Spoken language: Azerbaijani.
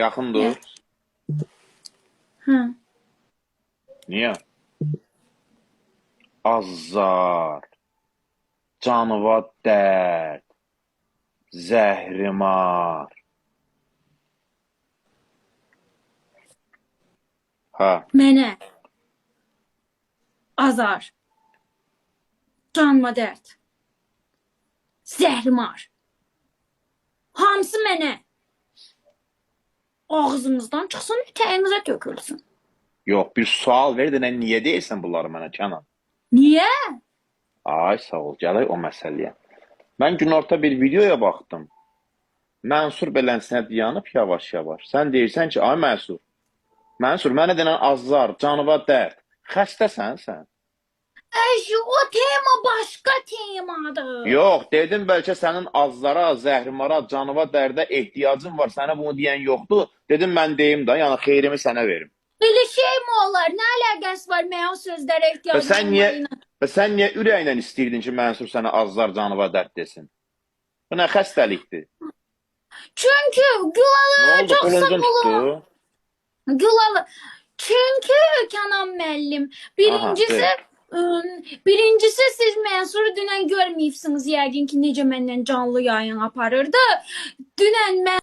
Yaxın dur. Hı. Niyə? Azar, canıva dərd, zəhrimar. Hə, Mənə azar, canıma dərd, zəhrimar. Hamısı mənə ağzınızdan çıxsın, ürəyinizə tökülsün. yox, bir sual ver də niyə deyirsən bunları mənə Kənan? Niyə? Ay, sağ ol, gələk o məsələyə. Mən günorta bir videoya baxdım. Mənsur belənsinə dayanıb yavaş-yavaş. Sən deyirsən ki, ay Mənsur, Mənsur, mənə denən azar, canıva dərd. Xəstəsən sən? Əş, o tema başqa temadır. Yox, dedim bəlkə sənin azlara, zəhrimara, canıva dərdə ehtiyacın var. Sənə bunu deyən yoxdur. Dedim mən deyim də, yəni xeyrimi sənə verim. Elə şey mi olar? Nə əlaqəsi var mənim sözlərə Və ehtiyacım sən niyə və sən niyə ürəklə istəyirdin ki, Mənsur sənə azlar, canıva dərd desin? Bu nə xəstəlikdir? Çünki Gülalı çox sağ olun. Gülalı. Çünki Kənan müəllim, birincisi Aha, ım, birincisi siz Mənsuru dünən görməyibsiniz yəqin ki, necə məndən canlı yayın aparırdı. Dünən mən